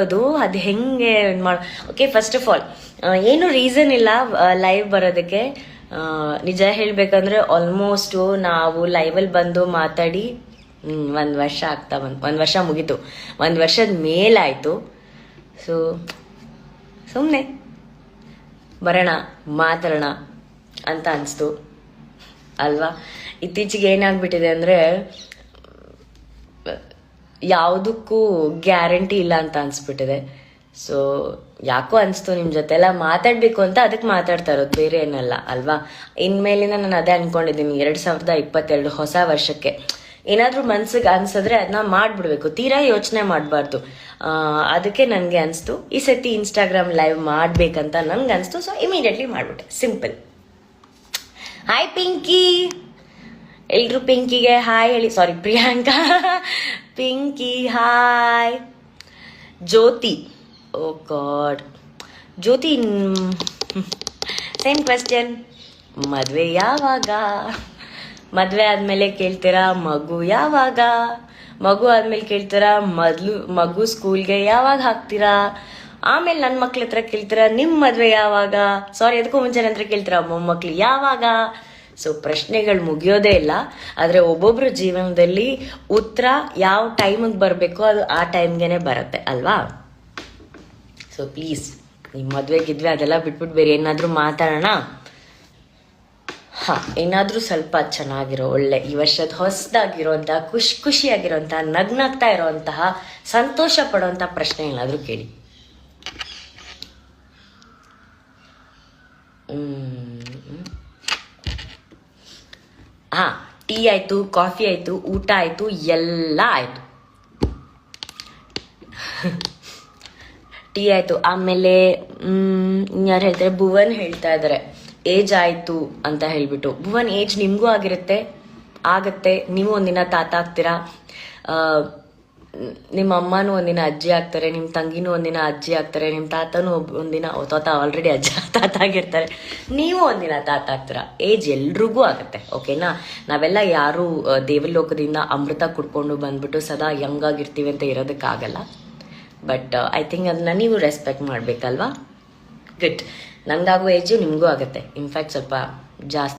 ಅದು ಅದು ಹೆಂಗೆ ಮಾಡ ಓಕೆ ಫಸ್ಟ್ ಆಫ್ ಆಲ್ ಏನು ರೀಸನ್ ಇಲ್ಲ ಲೈವ್ ಬರೋದಕ್ಕೆ. ನಿಜ ಹೇಳ್ಬೇಕಂದ್ರೆ ಆಲ್ಮೋಸ್ಟ್ ನಾವು ಲೈವಲ್ಲಿ ಬಂದು ಮಾತಾಡಿ ಒಂದ್ ವರ್ಷ ಆಗ್ತಾ ಬಂತು. ಒಂದು ವರ್ಷ ಮುಗೀತು. ಒಂದು ವರ್ಷದ ಮೇಲಾಯ್ತು ಸೊ ಸುಮ್ಮನೆ ಬರೋಣ, ಮಾತಾಡೋಣ ಅಂತ ಅನಿಸ್ತು. ಅಲ್ವಾ? ಇತ್ತೀಚೆಗೆ ಏನಾಗ್ಬಿಟ್ಟಿದೆ ಅಂದರೆ ಯಾವುದಕ್ಕೂ ಗ್ಯಾರಂಟಿ ಇಲ್ಲ ಅಂತ ಅನ್ಸ್ಬಿಟ್ಟಿದೆ. ಸೊ ಯಾಕೋ ಅನಿಸ್ತು ನಿಮ್ಮ ಜೊತೆ ಎಲ್ಲ ಮಾತಾಡಬೇಕು ಅಂತ ಅದಕ್ಕೆ ಮಾತಾಡ್ತಾ ಇರೋದು, ಬೇರೆ ಏನಲ್ಲ, ಅಲ್ವಾ? ಇನ್ಮೇಲಿನ ನಾನು ಅದೇ ಅನ್ಕೊಂಡಿದ್ದೀನಿ, ಎರಡು ಸಾವಿರದ ಇಪ್ಪತ್ತೆರಡು ಹೊಸ ವರ್ಷಕ್ಕೆ. ಏನಾದರೂ ಮನ್ಸಿಗೆ ಅನ್ಸಿದ್ರೆ ಅದನ್ನ ಮಾಡಿಬಿಡ್ಬೇಕು, ತೀರಾ ಯೋಚನೆ ಮಾಡಬಾರ್ದು. ಅದಕ್ಕೆ ನನಗೆ ಅನಿಸ್ತು, ಈ ಸತಿ ಇನ್ಸ್ಟಾಗ್ರಾಮ್ ಲೈವ್ ಮಾಡಬೇಕಂತ ನನಗೆ ಅನಿಸ್ತು ಸೊ ಇಮಿಡಿಯೇಟ್ಲಿ ಮಾಡಿಬಿಟ್ಟೆ ಸಿಂಪಲ್ ಹಾಯ್ ಪಿಂಕಿ ಎಲ್ರು ಪಿಂಕಿಗೆ ಹಾಯ್ ಹೇಳಿ sorry Priyanka. Pinky, hi. Jyothi. Oh God Jyothi same question ಮದುವೆ ಯಾವಾಗ? ಮದುವೆ ಆದಮೇಲೆ ಕೇಳ್ತೀರಾ ಮಗು ಯಾವಾಗ? ಮಗು ಆದ್ಮೇಲೆ ಕೇಳ್ತೀರಾ ಮೊದಲು, ಮಗು ಸ್ಕೂಲ್ಗೆ ಯಾವಾಗ ಹಾಕ್ತೀರಾ? ಆಮೇಲೆ ನನ್ನ ಮಕ್ಳ ಹತ್ರ ಕೇಳ್ತೀರಾ ನಿಮ್ಮ ಮದುವೆ ಯಾವಾಗ? ಸಾರಿ ಅದಕ್ಕೂ ಮುಂಚೆ ನಂತರ ಕೇಳ್ತೀರಾ ಮೊಮ್ಮಕ್ಳು ಯಾವಾಗ? ಸೊ ಪ್ರಶ್ನೆಗಳು ಮುಗಿಯೋದೇ ಇಲ್ಲ. ಆದರೆ ಒಬ್ಬೊಬ್ಬರ ಜೀವನದಲ್ಲಿ ಉತ್ತರ ಯಾವ ಟೈಮಿಗೆ ಬರಬೇಕೋ ಅದು ಆ ಟೈಮ್ಗೆ ಬರುತ್ತೆ, ಅಲ್ವಾ? ಸೊ ಪ್ಲೀಸ್ ನಿಮ್ಮ ಮದುವೆಗಿದ್ವಿ ಅದೆಲ್ಲ ಬಿಟ್ಬಿಟ್ಟು ಬೇರೆ ಏನಾದರೂ ಮಾತಾಡೋಣ? ಹಾ, ಏನಾದರೂ ಸ್ವಲ್ಪ ಚೆನ್ನಾಗಿರೋ, ಒಳ್ಳೆ, ಈ ವರ್ಷದ ಹೊಸದಾಗಿರೋಂತಹ ಖುಷಿ ಖುಷಿಯಾಗಿರೋಂತಹ ನಗ್ನಾಗ್ತಾ ಇರೋವಂತಹ ಸಂತೋಷ ಪಡೋಂಥ ಪ್ರಶ್ನೆ ಏನಾದರೂ ಕೇಳಿ. ಹಾ ಟೀ ಆಯ್ತು, ಕಾಫಿ ಆಯ್ತು, ಊಟ ಆಯ್ತು, ಎಲ್ಲ ಆಯ್ತು. ಟೀ ಆಯ್ತು. ಆಮೇಲೆ ಯಾರು ಹೇಳ್ತಾರೆ? ಭುವನ್ ಹೇಳ್ತಾ ಇದ್ದಾರೆ. ಏಜ್ ಆಯ್ತು ಅಂತ ಹೇಳ್ಬಿಟ್ಟು. ಭುವನ್, ಏಜ್ ನಿಮಗೂ ಆಗಿರುತ್ತೆ? ಆಗತ್ತೆ. ನೀವು ಒಂದಿನ ತಾತ ಆಗ್ತೀರಾ? ನಿಮ್ಮ ಅಮ್ಮನೂ ಒಂದಿನ ಅಜ್ಜಿ ಆಗ್ತಾರೆ ನಿಮ್ಮ ತಂಗಿನೂ ಒಂದಿನ ಅಜ್ಜಿ ಆಗ್ತಾರೆ ನಿಮ್ಮ ತಾತನೂ ಒಂದಿನ ತಾತ ಆಲ್ರೆಡಿ ಅಜ್ಜ, ತಾತ ಆಗಿರ್ತಾರೆ. ನೀವು ಒಂದಿನ ತಾತ ಆಗ್ತೀರಾ. ಏಜ್ ಎಲ್ರಿಗೂ ಆಗುತ್ತೆ ಓಕೆನಾ ನಾವೆಲ್ಲ ಯಾರು ದೇವಲೋಕದಿಂದ ಅಮೃತ ಕುಡ್ಕೊಂಡು ಬಂದ್ಬಿಟ್ಟು ಸದಾ ಯಂಗ್ ಆಗಿರ್ತೀವಿ ಅಂತ ಇರೋದಕ್ಕಾಗಲ್ಲ. ಬಟ್ ಐ ಥಿಂಕ್ ಅದನ್ನ ನೀವು ರೆಸ್ಪೆಕ್ಟ್ ಮಾಡಬೇಕಲ್ವಾ? ಗುಡ್ ನಂಗಾಗೋ ಏಜು ನಿಮಗೂ ಆಗುತ್ತೆ. ಇನ್ಫ್ಯಾಕ್ಟ್ ಸ್ವಲ್ಪ ಜಾಸ್ತಿ